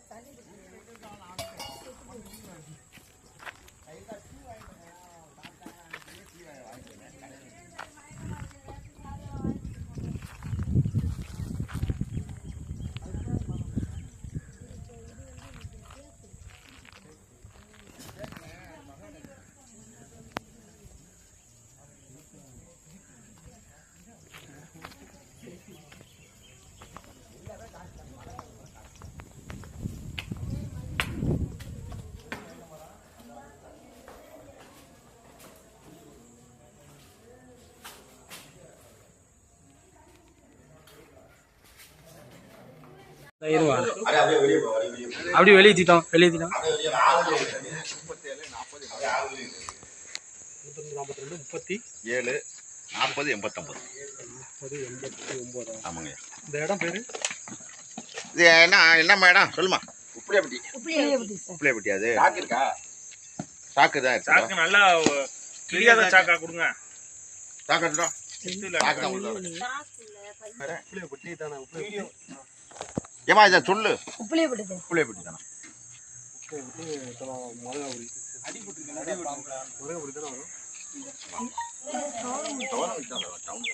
இந்த இருவா அப்படியே வெளியே தீட்டோம் வெளியே தீட்டோம் முப்பத்தி ஏழு நாற்பது எண்பத்தொம்பது. முப்பது எண்பத்தி ஒம்பது? ஆமாங்க. இந்த இடம் பேர்? இது என்ன என்ன மேடம் சொல்லுமா உப்பிலியாப்பட்டி உப்பிலியாப்பட்டி அது? சாக்கு இருக்கா? சாக்கு தான் இருக்கு? சாக்கு நல்லா கிளியாத சாக்கா கொடுங்க. சாக்கு சாக்கு உள்ள உப்புளியப்பட்டி தானே உப்புளியப்பட்டி. ஏமா இதை சொல்லு. தானே உப்புளியப்பட்டி மிளகாபுரி மிளகாபுரி தானே வரும். டவுன்